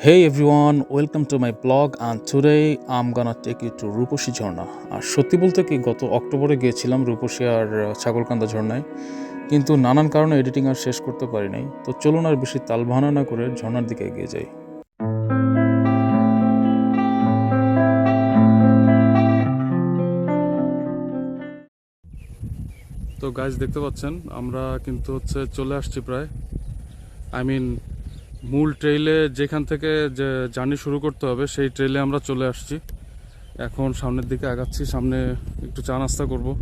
Hey everyone, welcome to my blog and today I'm gonna take you to Rupsi Jharna. আর সত্যি বলতে কি গত অক্টোবরে গিয়েছিলাম রূপসী আর ছাগলকান্দা ঝর্ণায় কিন্তু নানান কারণে এডিটিং আর শেষ করতে পারি নাই। তো চলুন আর বেশি তালবাহানা না করে ঝর্ণার দিকে এগিয়ে যাই। তো গাছ দেখতে পাচ্ছেন আমরা কিন্তু হচ্ছে চলে আসছি প্রায়। আই মিন মূল ট্রেইলে যেখান থেকে যে জার্নি শুরু করতে হবে, সেই ট্রেইলে আমরা চলে আসছি। এখন সামনের দিকে আগাচ্ছি, সামনে একটু চা নাস্তা করব।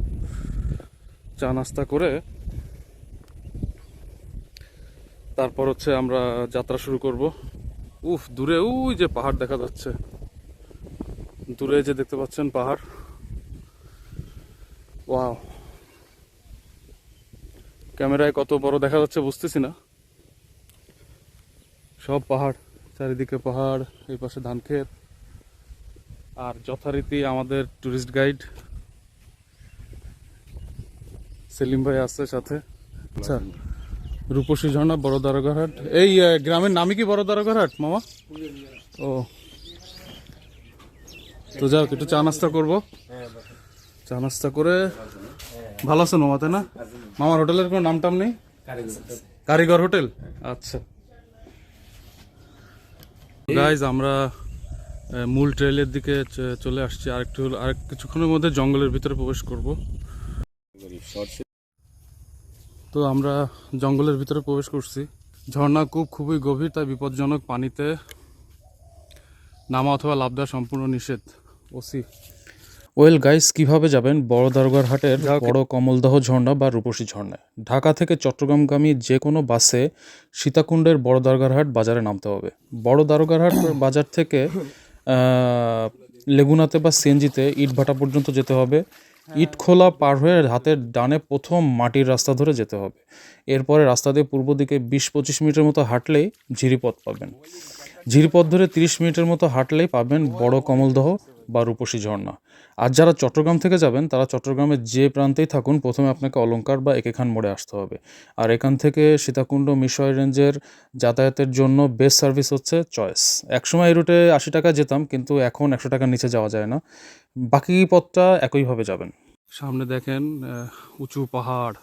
চা নাস্তা করে তারপর হচ্ছে আমরা যাত্রা শুরু করব। উফ, দূরে ওই যে পাহাড় দেখা যাচ্ছে। দূরে যে দেখতে পাচ্ছেন পাহাড়। ওয়াও। ক্যামেরায় কত বড় দেখা যাচ্ছে বুঝতেছি না। সব পাহাড় চারিদিকে পাহাড় এই পাশে ধান ক্ষেত। আর যথারীতি আমাদের টুরিস্ট গাইড সেলিম ভাই আছে সাথে। আচ্ছা রূপসী ঝর্ণা বড় দারোগারহাট। এই গ্রামের নামই কি বড় দারোগারহাট মামা? ও। তো যাও একটু চা নাস্তা করব। চা নাস্তা করে ভালো আছেন মামা তাই না? মামার হোটেলের কোনো নাম টাম নেই কারিগর হোটেল? আচ্ছা। গাইজ আমরা মূল ট্রেলের দিকে চলে আসছি। আর একটু আর কিছুক্ষণের মধ্যে জঙ্গলের ভিতরে প্রবেশ করব। তো আমরা জঙ্গলের ভিতরে প্রবেশ করছি। ঝর্ণা খুব, খুবই গভীর, তাই বিপজ্জনক পানিতে নামা অথবা লাভ দেওয়া সম্পূর্ণ নিষেধ। ওসি ওয়েল গাইস কীভাবে যাবেন বড় দারোগার হাটের বড় কমলদহ ঝর্ণা বা রূপসী ঝর্ণায়? ঢাকা থেকে চট্টগ্রামগামী যে কোনো বাসে সীতাকুণ্ডের বড় দারোগারহাট বাজারে নামতে হবে। বড় দারোগারহাট বাজার থেকে লেগুনাতে বা সিএনজিতে ইটভাটা পর্যন্ত যেতে হবে। ইটখোলা পার হয়ে হাতের ডানে প্রথম মাটির রাস্তা ধরে যেতে হবে। এরপরে রাস্তা দিয়ে পূর্ব দিকে বিশ পঁচিশ মিনিটের মতো হাঁটলেই ঝিরিপথ পাবেন। ঝিরিপথ ধরে তিরিশ মিনিটের মতো হাঁটলেই পাবেন বড় কমলদহ বা রূপসী ঝর্ণা। আর যারা চট্টগ্রাম থেকে যাবেন তারা চট্টগ্রামের যে প্রান্তেই থাকুন প্রথমে আপনাকে অলংকার বা একেখান মোড়ে আসতে হবে। আর এখান থেকে সীতাকুণ্ড মিশয় রেঞ্জের যাতায়াতের জন্য বেস্ট সার্ভিস হচ্ছে চয়েস একসময় এই রুটে আশি টাকা যেতাম কিন্তু এখন একশো টাকার নিচে যাওয়া যায় না। বাকি পথটা একইভাবে যাবেন। সামনে দেখেন আহ, উঁচু পাহাড়।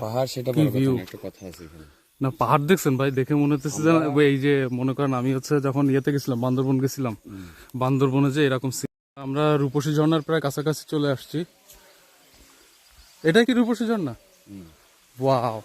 পাহাড় সেটা কথা না, একটা কথা আছে এখানে। না পাহাড় দেখছেন ভাই? দেখে মনে হচ্ছে যে এই যে মনে করেন আমি হচ্ছে যখন ইয়েতে গেছিলাম বান্দরবন গেছিলাম বান্দরবনে যে এরকম। আমরা রূপসী ঝর্ণার প্রায় কাছাকাছি চলে আসছি। এটা কি রূপসী ঝর্ণা? ওয়াও।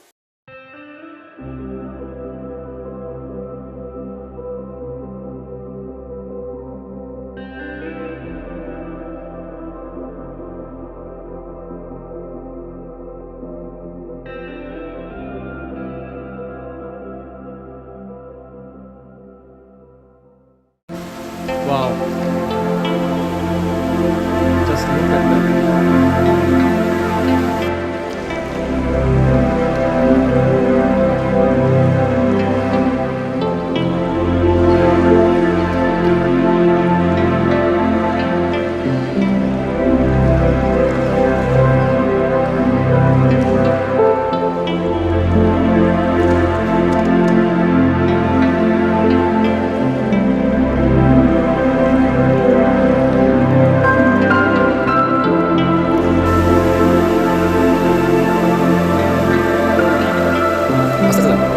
明日だ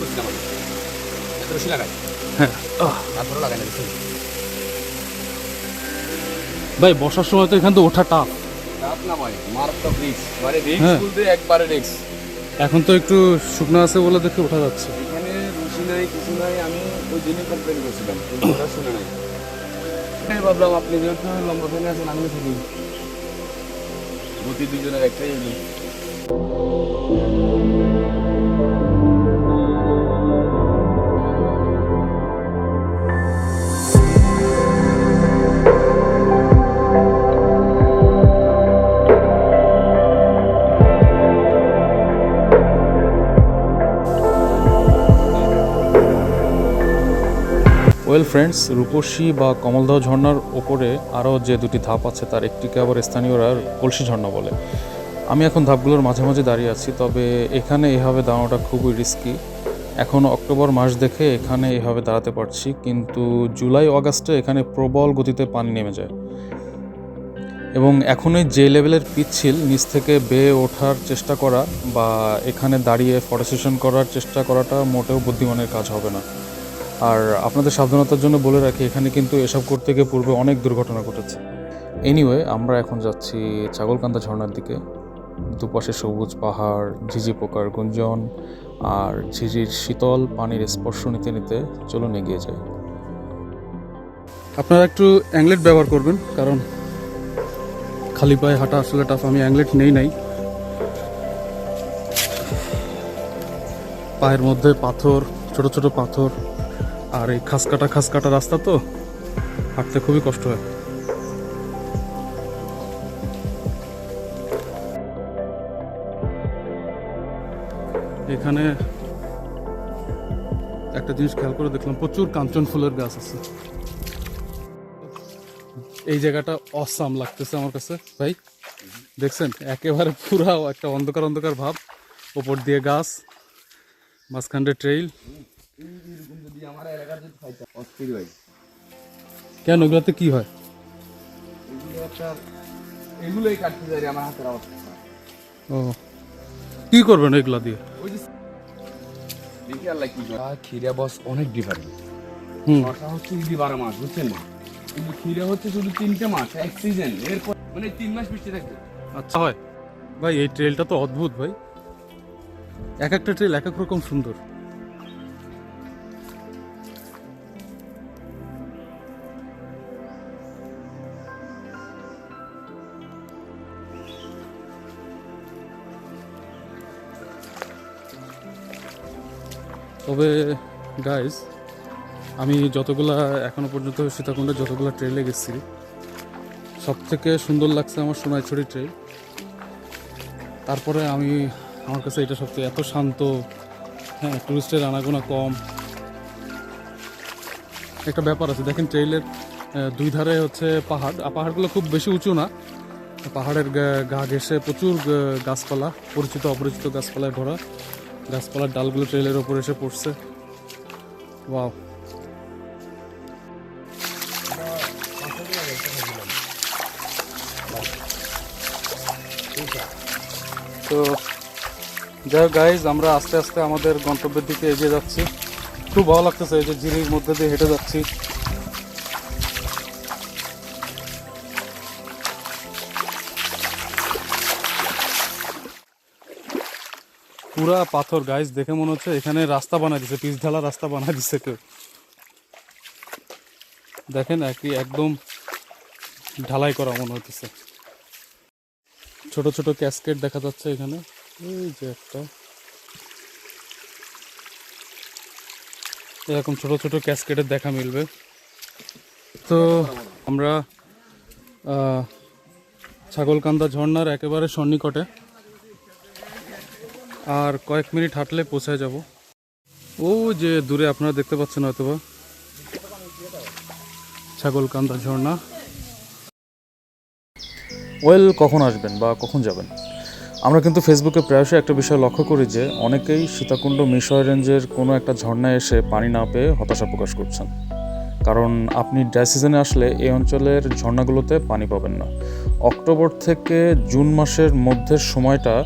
করছিলাম আমি এত রশি লাগাই। হ্যাঁ। তারপরে লাগাই না ভাই বসার সময় তো এখান থেকে ওঠা টাফ রাত না ভাই মারাত্মক রিক্স মানে রিক্স হ্যাঁ। বলতে একবারে রিক্স এখন তো একটু শুকনো আছে বলে দেখে ওঠা যাচ্ছে। এখানে রুচি নাই কিছু নাই আমি ওই দিনই কমপ্লেন করছিলাম ওরা শুনে নাই। ভাবলাম আপনি যেহেতু লম্বা ফেলে আছেন আমিও শুনি গতি দুজনের একটাই হলো। ওয়েল ফ্রেন্ডস রূপসী বা কমলদহ ঝর্ণার ওপরে আরও যে দুটি ধাপ আছে, তার একটিকে আবার স্থানীয়রা কলসি ঝর্ণা বলে। আমি এখন ধাপগুলোর মাঝে মাঝে দাঁড়িয়ে আছি, তবে এখানে এভাবে দাঁড়ানোটা খুবই রিস্কি এখন অক্টোবর মাস দেখে এখানে এভাবে দাঁড়াতে পারছি, কিন্তু জুলাই, অগাস্টে এখানে প্রবল গতিতে পানি নেমে যায়। এবং এখনই যে লেভেলের পিচ্ছিল নিচ থেকে বেয়ে ওঠার চেষ্টা করা বা এখানে দাঁড়িয়ে ফটো সেশন করার চেষ্টা করাটা মোটেও বুদ্ধিমানের কাজ হবে না। আর আপনাদের সাবধানতার জন্য বলে রাখি, এখানে কিন্তু এসব করতে গিয়ে পূর্বে অনেক দুর্ঘটনা ঘটেছে। এনিওয়ে আমরা এখন যাচ্ছি ছাগলকান্দা ঝর্ণার দিকে। দুপাশে সবুজ পাহাড়, ঝিঝি পোকার গুঞ্জন আর ঝিঝির শীতল পানির স্পর্শ নিতে নিতে চলুন এগিয়ে যাই। আপনারা একটু অ্যাংলেট ব্যবহার করবেন, কারণ খালি পায়ে হাঁটা আসলে টাফ আমি অ্যাংলেট নেই নাই। পায়ের মধ্যে পাথর, ছোট ছোট পাথর আর এই খাস কাটা খাস কাটা রাস্তা তো, হাঁটতে খুবই কষ্ট হয়। এখানে একটা জিনিস খেয়াল করে দেখলাম, প্রচুর কাঞ্চন ফুলের গাছ আছে। এই জায়গাটা অসাম লাগতেছে আমার কাছে, ভাই। দেখছেন? একেবারে পুরা একটা অন্ধকার অন্ধকার ভাব। ওপর দিয়ে গাছ, মাঝখানটা ট্রেইল। যদি আমার এলাকার যদি খাইতাম অস্থির ভাই। কেন ওগুলোতে কি হয়? এগুলো এগুলোই কাটতে যাই আমার হাতের অবস্থা। ও। কি করবেন এগুলা দিয়ে? ওই যে দেখি আল্লাহ কি করে। খিরা বস অনেক ডিফারেন্ট হুম। হচ্ছে যদি বারো মাস বুঝছেন না? কিন্তু খিরা হচ্ছে শুধু তিনটে মাস এক সিজন এরপর মানে তিন মাস বৃষ্টি থাকবে। আচ্ছা হয়। ভাই এই ট্রেলটা তো অদ্ভুত ভাই। এক একটা ট্রেল এক এক রকম সুন্দর। তবে গাইজ আমি যতগুলা এখনও পর্যন্ত সীতাকুণ্ডে যতগুলো ট্রেলে গেছি সব থেকে সুন্দর লাগছে আমার সোনাইছড়ি ট্রেল তারপরে আমি, আমার কাছে এটা সত্যি এত শান্ত হ্যাঁ টুরিস্টের আনাগোনা কম। একটা ব্যাপার আছে, দেখেন ট্রেইলের দুই ধারে হচ্ছে পাহাড়, আর পাহাড়গুলো খুব বেশি উঁচু না। পাহাড়ের গা ঘেসে প্রচুর গাছপালা পরিচিত অপরিচিত গাছপালায় ভরা। গাছপালার ডালগুলো ট্রেইলের ওপর এসে পড়ছে। ওয়াও। তো যাই হোক গাইজ আমরা আস্তে আস্তে আমাদের গন্তব্যের দিকে এগিয়ে যাচ্ছি। খুব ভালো লাগতেছে এই যে ঝিরির মধ্যে দিয়ে হেঁটে যাচ্ছি। পুরা পাথর গাইজ দেখে মনে হচ্ছে এখানে রাস্তা বানাই দিছে পিচ ঢালা রাস্তা বানাই দিছে কেউ। দেখেন, একই একদম ঢালাই করা মনে হতেছে ছোট ছোট ক্যাসকেট দেখা যাচ্ছে এখানে। এই যে একটা। এরকম ছোট ছোট ক্যাসকেটের দেখা মিলবে। তো আমরা ছাগলকান্দা ঝর্ণার একেবারে সন্নিকটে আর কয়েক মিনিট হাঁটলে পৌঁছায় যাব। ও যে দূরে, আপনারা দেখতে পাচ্ছেন হয়তোবা। ছাগলকান্দা ঝর্ণা। ওয়েল, কখন আসবেন বা কখন যাবেন? আমরা কিন্তু ফেসবুকে প্রায়শই একটা বিষয় লক্ষ্য করি যে, অনেকেই সীতাকুণ্ড মিশয় রেঞ্জের কোনো একটা ঝর্ণায় এসে পানি না পেয়ে হতাশা প্রকাশ করছেন। কারণ আপনি ড্রাই সিজনে আসলে এই অঞ্চলের ঝর্ণাগুলোতে পানি পাবেন না। অক্টোবর থেকে জুন মাসের মধ্যের সময়টা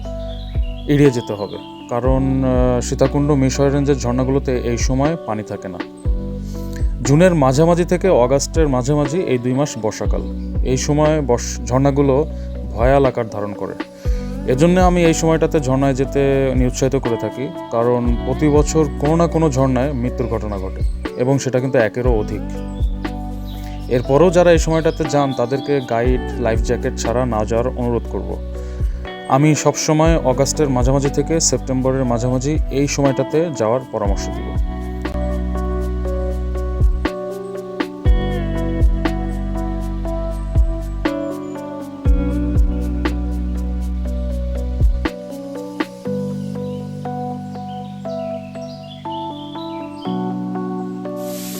এড়িয়ে যেতে হবে। কারণ সীতাকুণ্ড মিশর রেঞ্জের ঝর্ণাগুলোতে এই সময় পানি থাকে না। জুনের মাঝামাঝি থেকে অগাস্টের মাঝামাঝি এই দুই মাস বর্ষাকাল। এই সময় বর্ষ, ঝর্ণাগুলো ভয়াল আকার ধারণ করে। এজন্য আমি এই সময়টাতে ঝর্ণায় যেতে নিরুৎসাহিত করে থাকি। কারণ, প্রতি বছর কোনো না কোনো ঝর্ণায় মৃত্যুর ঘটনা ঘটে, এবং সেটা কিন্তু একেরও অধিক। এরপরেও যারা এই সময়টাতে যান, তাদেরকে গাইড, লাইফ জ্যাকেট ছাড়া না যাওয়ার অনুরোধ করব। আমি সবসময় অগাস্টের মাঝামাঝি থেকে সেপ্টেম্বরের মাঝামাঝি এই সময়টাতে যাওয়ার পরামর্শ দিব।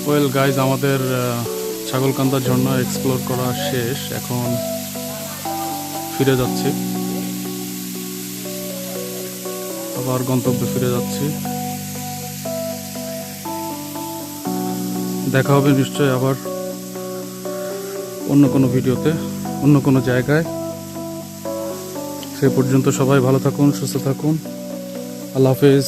ওয়েল গাইজ আমাদের আহ, ছাগলকান্দা ঝর্ণা এক্সপ্লোর করা শেষ। এখন ফিরে যাচ্ছি। আবার গন্তব্যে ফিরে যাচ্ছি। দেখা হবে নিশ্চয়ই আবার অন্য কোনো ভিডিওতে, অন্য কোনো জায়গায়। সে পর্যন্ত সবাই ভালো থাকুন, সুস্থ থাকুন। আল্লাহ হাফেজ।